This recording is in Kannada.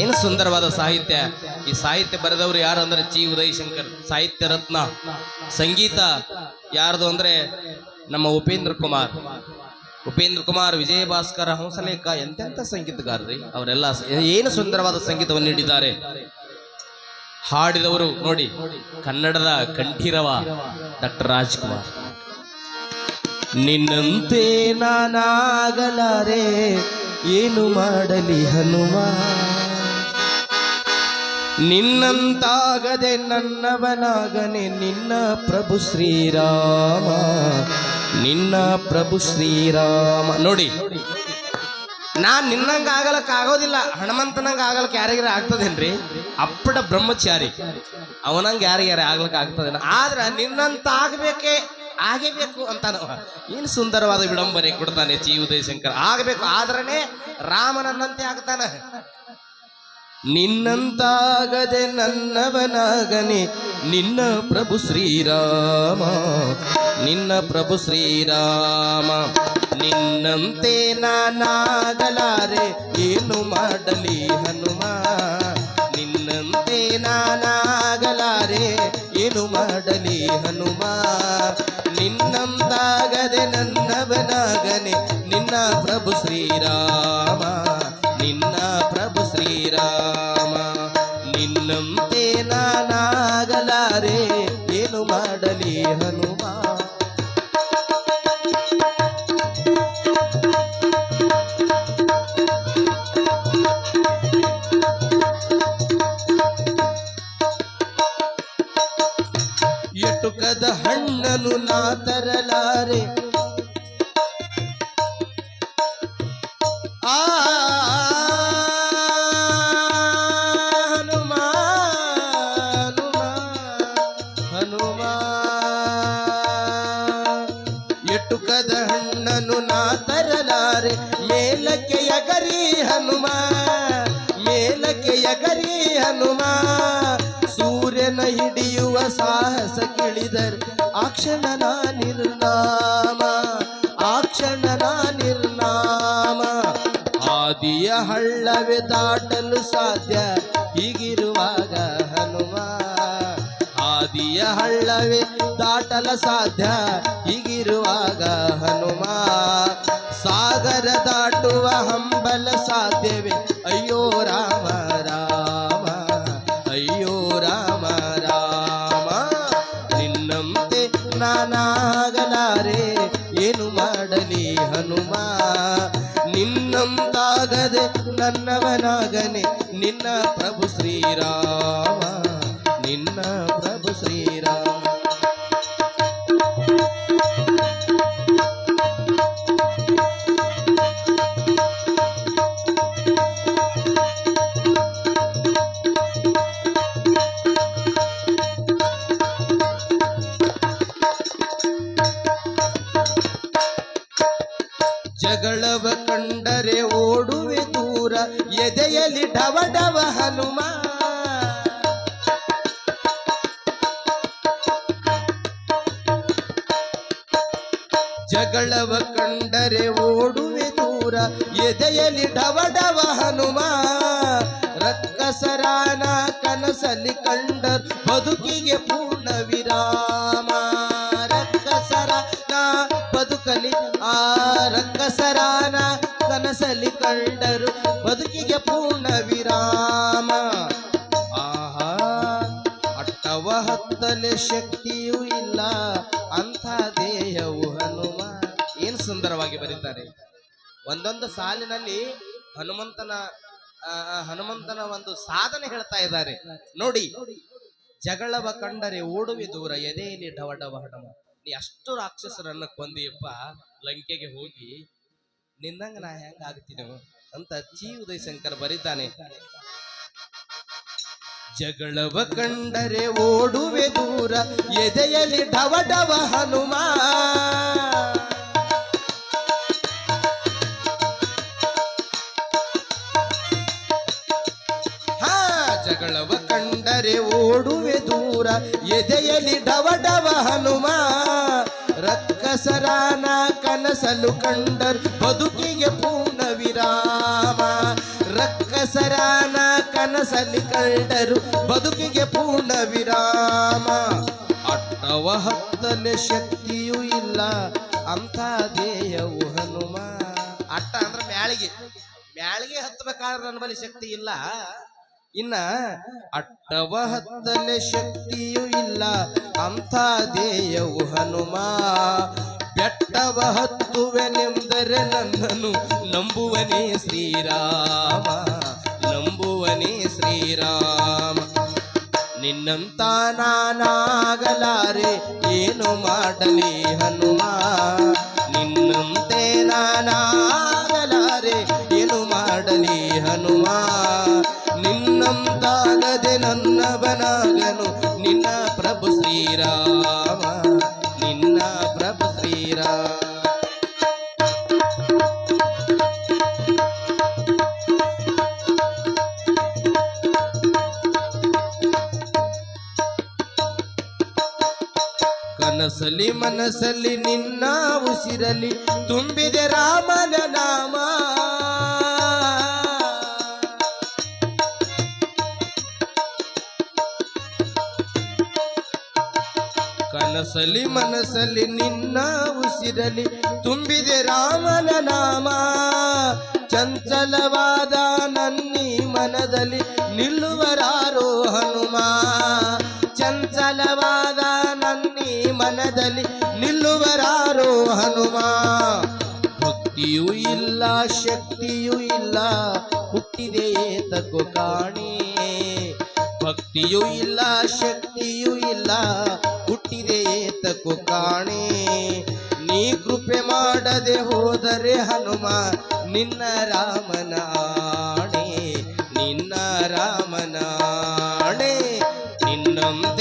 ಏನು ಸುಂದರವಾದ ಸಾಹಿತ್ಯ. ಈ ಸಾಹಿತ್ಯ ಬರೆದವರು ಯಾರು ಅಂದ್ರೆ ಜಿ. ಉದಯ್ ಶಂಕರ್ ಸಾಹಿತ್ಯ ರತ್ನ. ಸಂಗೀತ ಯಾರ್ದು ಅಂದ್ರೆ ನಮ್ಮ ಉಪೇಂದ್ರ ಕುಮಾರ್. ಉಪೇಂದ್ರ ಕುಮಾರ್, ವಿಜಯ ಭಾಸ್ಕರ, ಹಂಸಲೇಖ ಎಂತೆಂಥ ಸಂಗೀತಗಾರರಿ. ಅವರೆಲ್ಲ ಏನು ಸುಂದರವಾದ ಸಂಗೀತವನ್ನು ನೀಡಿದ್ದಾರೆ. ಹಾಡಿದವರು ನೋಡಿ, ಕನ್ನಡದ ಕಂಠೀರವ ಡಾಕ್ಟರ್ ರಾಜ್ಕುಮಾರ್. ನಿನ್ನಂತೆ ನಾನಾಗಲಾರೆ, ಏನು ಮಾಡಲಿ ಹನುಮ? ನಿನ್ನಂತಾಗದೆ ನನ್ನವನಾಗನೆ ನಿನ್ನ ಪ್ರಭು ಶ್ರೀರಾಮ, ನಿನ್ನ ಪ್ರಭು ಶ್ರೀರಾಮ. ನೋಡಿ, ನಾನು ನಿನ್ನಂಗ ಆಗಲಕ್ಕ ಆಗೋದಿಲ್ಲ ಹನುಮಂತನಂಗ ಆಗಲಕ್ಕ ಯಾರಿಗಾರ ಆಗ್ತದೇನ್ರಿ? ಅಪ್ಪಡ ಬ್ರಹ್ಮಚಾರಿ, ಅವನಂಗ ಯಾರಿಗಾರ ಆಗ್ಲಿಕ್ಕೆ ಆಗ್ತದೇನ ಆದ್ರೆ ನಿನ್ನಂತ ಆಗ್ಬೇಕೆ ಆಗಬೇಕು ಅಂತಾನ. ಏನು ಸುಂದರವಾದ ವಿಡಂಬನೆ ಕೊಡ್ತಾನೆ ಚಿ ಉದಯಶಂಕರ್ ಆಗಬೇಕು, ಆದ್ರನೇ ರಾಮನನ್ನಂತೆ ಆಗ್ತಾನ. ನಿನ್ನಂತಾಗದೆ ನನ್ನವನಾಗನೆ ನಿನ್ನ ಪ್ರಭು ಶ್ರೀರಾಮ. ನಿನ್ನ ಪ್ರಭು ಶ್ರೀರಾಮ. ನಿನ್ನಂತೆ ನಾನಾಗಲಾರೆ, ಏನು ಮಾಡಲಿ ಹನುಮ? ನಾ ತರಲಾರೆ. ಆ ಹನುಮ ಹನುಮ ಎಟುಕದ ಹಣ್ಣನು ನಾ ತರಲಾರೆ. ಮೇಲಕ್ಕೆ ಎಗರಿ ಹನುಮ, ಮೇಲಕ್ಕೆ ಸೂರ್ಯನ ಹಿಡಿಯುವ ಸಾಹಸ ಆ ಕ್ಷಣನ ನಿರ್ನಾಮ, ಆ ಕ್ಷಣನ ನಿರ್ನಾಮ. ಆದಿಯ ಹಳ್ಳವೇ ದಾಟಲು ಸಾಧ್ಯ, ಹೀಗಿರುವಾಗ ಹನುಮ. ಆದಿಯ ಹಳ್ಳವೇ ದಾಟಲ ಸಾಧ್ಯ, ಹೀಗಿರುವಾಗ ಹನುಮ. ಸಾಗರ ದಾಟುವ ಹಂಬಲ ಸಾಧ್ಯವೇ, ಅಯ್ಯೋ ರಾಮ. ನಾನಾಗಲಾರೆ ಏನು ಮಾಡಲಿ ಹನುಮ? ನಿನ್ನಂತಾಗದೆ ನನ್ನವನಾಗನೆ ನಿನ್ನ ಪ್ರಭು ಶ್ರೀರಾಮ ನಿನ್ನ ಪ್ರಭು ಶ್ರೀರಾಮ. ಎದೆಯಲ್ಲಿ ಡವ ಡವ ಹನುಮ. ಜಗಳವ ಕಂಡರೆ ಓಡುವೆ ದೂರ, ಎದೆಯಲ್ಲಿ ಡವ ಡವ ಹನುಮ. ರಕ್ಕಸರಾನ ಕನಸಲ್ಲಿ ಕಂಡರ್ ಬದುಕಿಗೆ ಪೂರ್ಣ ವಿರಾಮ. ರಕ್ಕಸರನ ಬದುಕಲಿ, ಆ ರಕ್ಕಸರಾನ ಕನಸಲ್ಲಿ ಕಂಡರು ಬದುಕಿಗೆ ಪೂರ್ಣ ವಿರಾಮ. ಆಹಾ, ಅಟ್ಟವ ಹತ್ತಲೆ ಶಕ್ತಿಯೂ ಇಲ್ಲ ಅಂತ ದೇಹವು ಹನುಮ. ಏನು ಸುಂದರವಾಗಿ ಬರೀತಾರೆ. ಒಂದೊಂದು ಸಾಲಿನಲ್ಲಿ ಹನುಮಂತನ ಹನುಮಂತನ ಒಂದು ಸಾಧನೆ ಹೇಳ್ತಾ ಇದ್ದಾರೆ. ನೋಡಿ, ಜಗಳವ ಕಂಡರೆ ಓಡುವೆ ದೂರ, ಎದೆಯಲ್ಲಿ ಡವ ಡವ ಹಡಮ ನೀ ಅಷ್ಟು ರಾಕ್ಷಸರನ್ನ ಕೊಂದಿಯಪ್ಪ, ಲಂಕೆಗೆ ಹೋಗಿ ನಿನ್ನಂಗ ನಾ ಹೆಂಗ ಆಗ್ತೀನೋ ಅಂತ ಚಿ ಉದಯ್ ಶಂಕರ್ ಬರೀತಾನೆ. ಜಗಳವ ಕಂಡರೆ ಓಡುವೆ ದೂರ, ಎದೆಯಲ್ಲಿ ಡವ ಡವ ಹನುಮ. ಹಾ, ಜಗಳವ ಕಂಡರೆ ಓಡುವೆ ದೂರ, ಎದೆಯಲ್ಲಿ ಡವ ಡವ ಹನುಮ. ರಕ್ಕಸರಾನ ಕನ ಕನಸಲು ಕಂಡರು ಬದುಕಿಗೆ ಪೂರ್ಣ ವಿರಾಮ. ರಕ್ಕಸರಾನ ಕನಸಲಿ ಕಂಡರು ಬದುಕಿಗೆ ಪೂರ್ಣ ವಿರಾಮ. ಅಟ್ಟವ ಹತ್ತಲೆ ಶಕ್ತಿಯೂ ಇಲ್ಲ, ಅಂಥ ದೇಯವು ಹನುಮ. ಅಟ್ಟ ಅಂದ್ರೆ ಮ್ಯಾಳಿಗೆ. ಮ್ಯಾಳಿಗೆ ಹತ್ತಬೇಕಾದ್ರೆ ನನ್ನ ಬಳಿ ಶಕ್ತಿ ಇಲ್ಲ. ಇನ್ನ ಅಟ್ಟವ ಹತ್ತಲೆ ಶಕ್ತಿಯೂ ಇಲ್ಲ, ಅಂಥ ದೇಯವು ಹನುಮ. ಬೆಟ್ಟವ ಹತ್ತುವೆನೆಂದರೆ ನನ್ನನು ನಂಬುವನೇ ಶ್ರೀರಾಮ ನಂಬುವನೇ ಶ್ರೀರಾಮ. ನಿನ್ನಂತ ನಾನಾಗಲಾರೆ, ಏನು ಮಾಡಲಿ ಹನುಮ? ನಿನ್ನಂತೆ ನಾನಾಗಲಾರೆ, ಏನು ಮಾಡಲಿ ಹನುಮ? ನಿನ್ನಂತಾಗದೆ ನನ್ನವನಾಗನು ನಿನ್ನ ಪ್ರಭು ಶ್ರೀರಾಮ. ಕನಸಲಿ ಮನಸ್ಸಲ್ಲಿ ನಿನ್ನ ಉಸಿರಲಿ ತುಂಬಿದೆ ರಾಮನ ನಾಮ. ಕನಸಲಿ ಮನಸ್ಸಲ್ಲಿ ನಿನ್ನ ಉಸಿರಲಿ ತುಂಬಿದೆ ರಾಮನ ನಾಮ. ಚಂಚಲವಾದ ಭಕ್ತಿಯೂ ಇಲ್ಲ, ಶಕ್ತಿಯೂ ಇಲ್ಲ. ಹುಟ್ಟಿದೆಯೇ ತಗೋ ಕಾಣಿ. ಭಕ್ತಿಯೂ ಇಲ್ಲ, ಶಕ್ತಿಯೂ ಇಲ್ಲ. ಹುಟ್ಟಿದೆಯೇ ತಗೋ ಕಾಣಿ. ನೀ ಕೃಪೆ ಮಾಡದೆ ಹೋದರೆ ಹನುಮ, ನಿನ್ನ ರಾಮನಾಣೆ ನಿನ್ನ ರಾಮನ ಆಣೆ. ನಿನ್ನಂತೆ ನಾನಾ